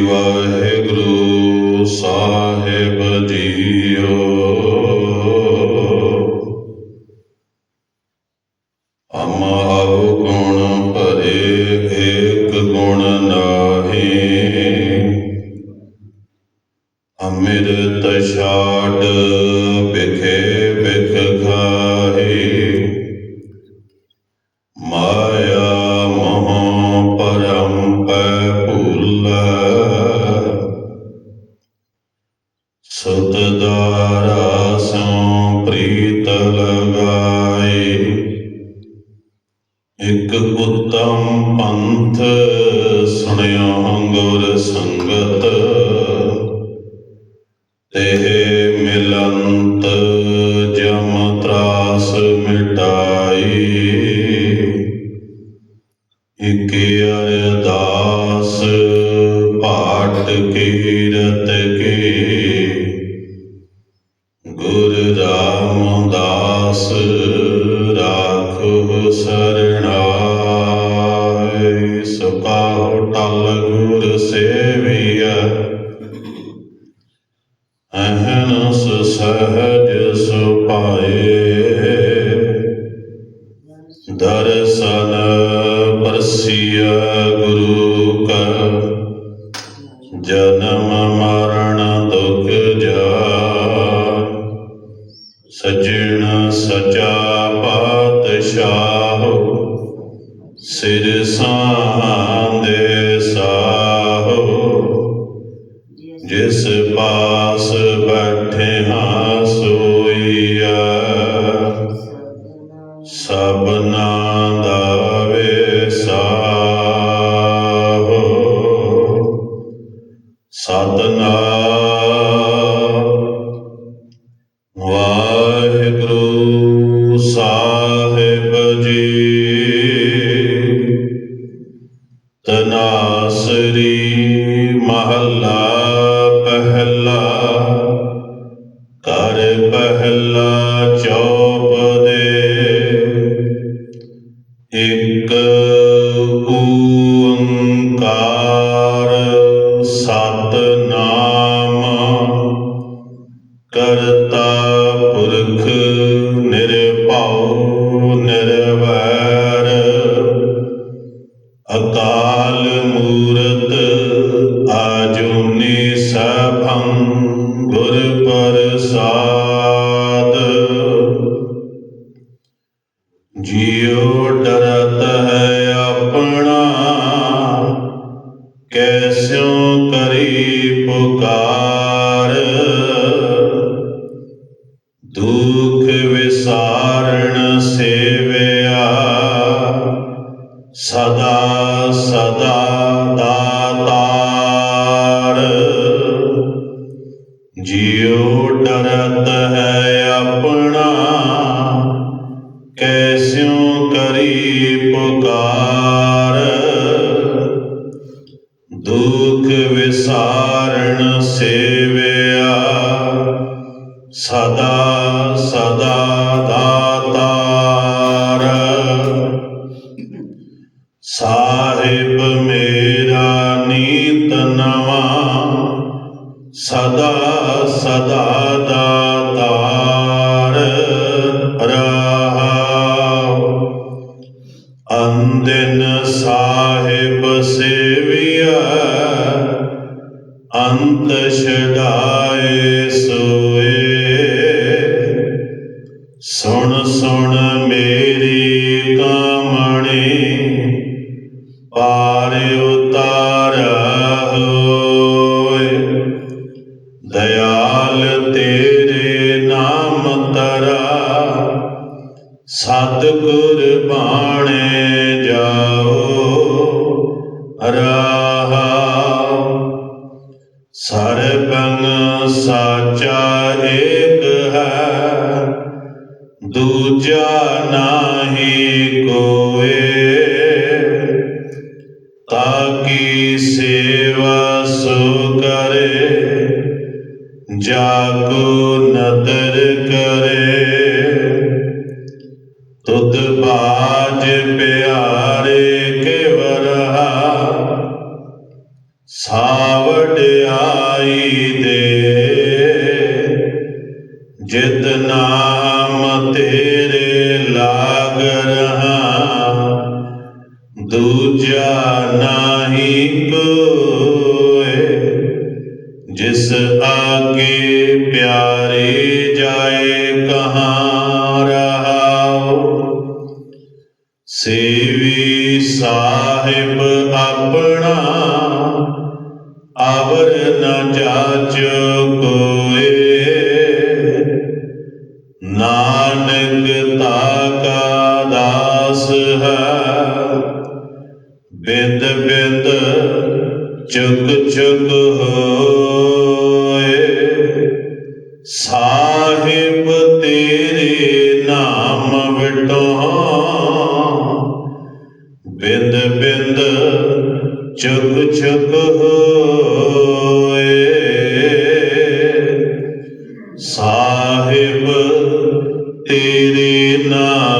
ਵਾਹਿਗੁਰੂ ਸਾਹਿਬ JIO. ਲਗਾਏ। ਇਕ ਉਤਮ ਪੰਥ ਸੁਣਿਓ ਗੁਰ ਸੰਗਤ, ਤੇ ਮਿਲੰਤ ਜਮ ਤਰਾਸ ਮਿਟਾਈ। ਇਕ ਅਰਦਾਸ ਪਾਠ ਕੀਰਤ ਕੀ ਰਾਮਦਾਸ ਰਾਖੋ ਸਰਣਾਈ ਸੁਕਾਉ ਟਲ ਗੁਰ ਸੇਵੀਐ। ਅਹਨਸ ਸਹਜ ਸੁਪਾਏ। ਦਰਸ਼ਨ ਪਰਸੀਆ ਪਾਤਸ਼ਾਹ ਸਿਰ ਸਾਂਦੇ ਸਾਹੋ ਜਿਸ ਪਾਸ ਬੈਠੇ ਹਾਂ ਮਹੱਲਾ ਜਿਉ ਡਰਤ ਹੈ ਆਪਣਾ ਕੈਸਿਉ ਕਰੀ ਪੁਕਾਰ। ਦੂ ਸੇਵਿਆ ਸਦਾ ਸਦਾ ਦਇਆਲ ਤੇਰੇ ਨਾਮ ਤਰਾ ਸਤਿਗੁਰ ਬਾਣੇ ਜਾਓ ਰਹਾਉ ਸਰਬੰ ਸਾਚਾ ਏਕ ਹੈ ਦੂਜਾ ਨਾਹੀ ਤੁਧ ਬਾਜ ਪਿਆਰੇ ਕੇ ਵਰਹਾ ਸਾਵ ਵਡਿਆਈ ਦੇ ਜਿਤ ਨਾਮ ਤੇਰੇ ਲਾਗ ਰਹਾ। ਦੂਜਾ ਨਾਹੀ ਕੋਏ, ਜਿਸ ਆਗੇ ਪਿਆਰੇ ਜਾਏ ਕਹਾਂ। ਸੇਵੀ ਸਾਹਿਬ ਆਪਣਾ ਅਵਰ ਨ ਜਾਚ ਕੋਏ। ਨਾਨਕ ਤਾਕਾ ਦਾਸ ਹੈ, ਬਿੰਦ ਬਿੰਦ ਚੁਕ ਚੁਕ ਹੋਏ। ਸਾਹਿਬ ਬਿੰਦ ਬਿੰਦ ਚੁਕ ਚੁਕ ਹੋਏ। ਸਾਹਿਬ ਤੇਰੇ ਨਾਮ